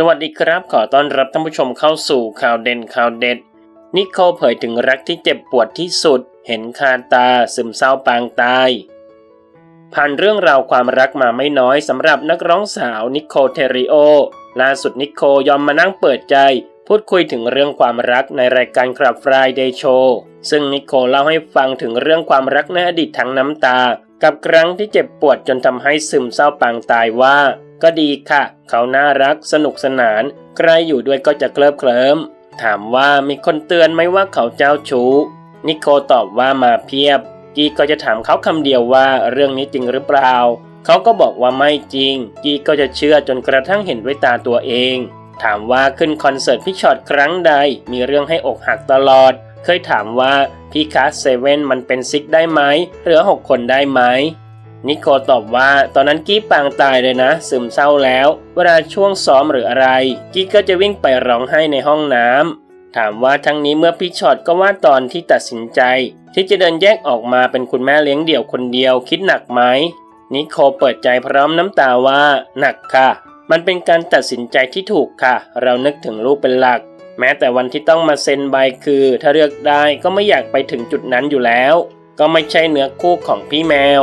สวัสดีครับ ขอต้อนรับท่านผู้ชมเข้าสู่ข่าวเด่นข่าวเด็ด นิโคลเผยถึงรักที่เจ็บปวดที่สุด เห็นคาตาซึมเศร้าปางตาย ผ่านเรื่องราวความรักมาไม่น้อยสำหรับนักร้องสาวนิโคลเทริโอ ล่าสุดนิโคลยอมมานั่งเปิดใจ พูดคุยถึงเรื่องความรักในรายการคลับ Friday Show ซึ่งนิโคลเล่าให้ฟังถึงเรื่องความรักในอดีตทั้งน้ำตา กับครั้งที่เจ็บปวดจนทำให้ซึมเศร้าปางตายว่า ก็ดีค่ะ เขาน่ารักสนุกสนาน ใครอยู่ด้วยก็จะเคลิบเคลิ้ม ถามว่ามีคนเตือนไหมว่าเขาเจ้าชู้ นิโคตอบว่ามาเพียบ กีก็จะถามเขาคำเดียวว่าเรื่องนี้จริงหรือเปล่า เขาก็บอกว่าไม่จริง กีก็จะเชื่อจนกระทั่งเห็นด้วยตาตัวเอง ถามว่าขึ้นคอนเสิร์ตพี่ช็อตครั้งใด มีเรื่องให้อกหักตลอด เคยถามว่าพี่คัสเซเว่นมันเป็นซิกได้ไหมเหลือหกคนได้ไหม นิโคลตอบว่าตอนนั้นกี้ปางตายเลยนะ ซึมเศร้าแล้ว เวลาช่วงซ้อมหรืออะไร กี้ก็จะวิ่งไปร้องไห้ในห้องน้ำถามว่าทั้งนี้เมื่อพี่ช็อตก็ว่าตอนที่ตัดสินใจ ที่จะเดินแยกออกมาเป็นคุณแม่เลี้ยงเดี่ยวคนเดียวคิดหนักไหมนิโคลเปิดใจพร้อมน้ำตาว่า หนักค่ะ มันเป็นการตัดสินใจที่ถูกค่ะ เรานึกถึงลูกเป็นหลัก แม้แต่วันที่ต้องมาเซ็นใบคือ ถ้าเลือกได้ก็ไม่อยากไปถึงจุดนั้นอยู่แล้ว ก็ไม่ใช่เนื้อคู่ของพี่แมว